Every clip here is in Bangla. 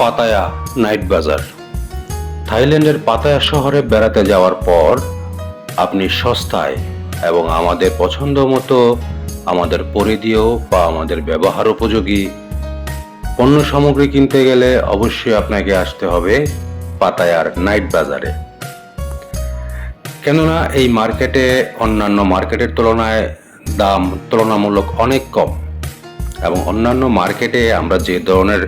পাতায়া নাইট বাজার। থাইল্যান্ডের পাতায়া শহরে বেড়াতে যাওয়ার পর আপনি সস্তায় এবং আমাদের পছন্দ মতো আমাদের পরিধীয় বা আমাদের ব্যবহার উপযোগী পণ্য সামগ্রী কিনতে গেলে অবশ্যই আপনাকে আসতে হবে পাতায়ার নাইট বাজারে। কেননা এই মার্কেটে অন্যান্য মার্কেটের তুলনায় দাম তুলনামূলক অনেক কম এবং অন্যান্য মার্কেটে আমরা যে ধরনের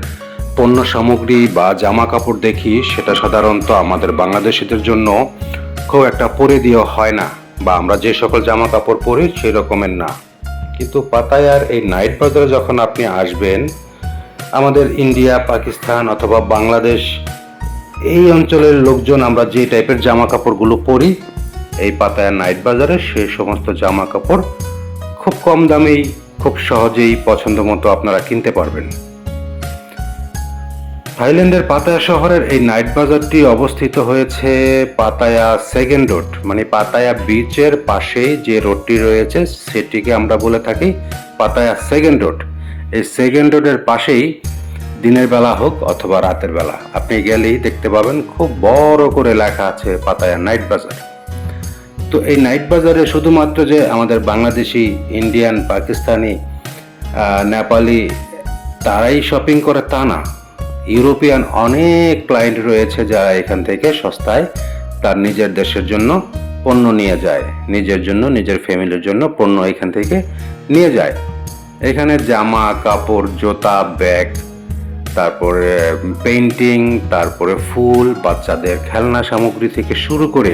পণ্য সামগ্রী বা জামা কাপড় দেখি, সেটা সাধারণত আমাদের বাংলাদেশিদের জন্য খুব একটা পরে দেওয়া হয় না, বা আমরা যে সকল জামা কাপড় পরি সেই রকমের না। কিন্তু পাতায়ার এই নাইট বাজারে যখন আপনি আসবেন, আমাদের ইন্ডিয়া, পাকিস্তান অথবা বাংলাদেশ, এই অঞ্চলের লোকজন আমরা যে টাইপের জামা কাপড়গুলো পরি, এই পাতায়া নাইট বাজারে সেই সমস্ত জামা কাপড় খুব কম দামেই, খুব সহজেই পছন্দ মতো আপনারা কিনতে পারবেন। থাইল্যান্ডের পাতায়া শহরের এই নাইট বাজারটি অবস্থিত হয়েছে পাতায়া সেকেন্ড রোড মানে পাতায়া বিচের পাশেই যে রোডটি রয়েছে, সেটিকে আমরা বলে থাকি পাতায়া সেকেন্ড রোড। এই সেকেন্ড রোডের পাশেই দিনের বেলা হোক অথবা রাতের বেলা, আপনি গেলেই দেখতে পাবেন খুব বড় করে লেখা আছে পাতায়া নাইট বাজার। তো এই নাইট বাজারে শুধুমাত্র যে আমাদের বাংলাদেশি, ইন্ডিয়ান, পাকিস্তানি নেপালি, তারাই শপিং করে তা না ইউরোপিয়ান অনেক ক্লায়েন্ট রয়েছে যারা এখান থেকে সস্তায় তার নিজের দেশের জন্য পণ্য নিয়ে যায়। নিজের জন্য, নিজের ফ্যামিলির জন্য পণ্য এখান থেকে নিয়ে যায়। এখানে জামা, কাপড়, জুতা ব্যাগ তারপরে পেইন্টিং তারপরে ফুল, বাচ্চাদের খেলনা সামগ্রী থেকে শুরু করে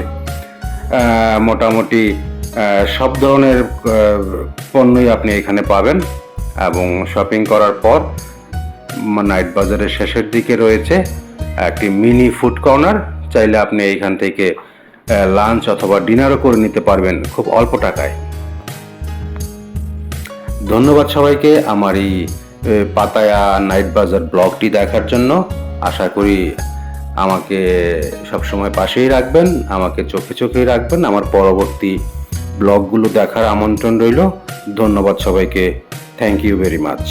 মোটামুটি সব ধরনের পণ্যই আপনি এখানে পাবেন এবং শপিং করার পর নাইট বাজারের শেষের দিকে রয়েছে। একটি মিনি ফুড কর্নার চাইলে আপনি এইখান থেকে লাঞ্চ অথবা ডিনারও করে নিতে পারবেন খুব অল্প টাকায়। ধন্যবাদ সবাইকে আমার এই পাতায়া নাইট বাজার ব্লগটি দেখার জন্য। আশা করি আমাকে সবসময় পাশেই রাখবেন, আমাকে চোখে চোখেই রাখবেন। আমার পরবর্তী ব্লগগুলো দেখার আমন্ত্রণ রইল। ধন্যবাদ সবাইকে। Thank you very much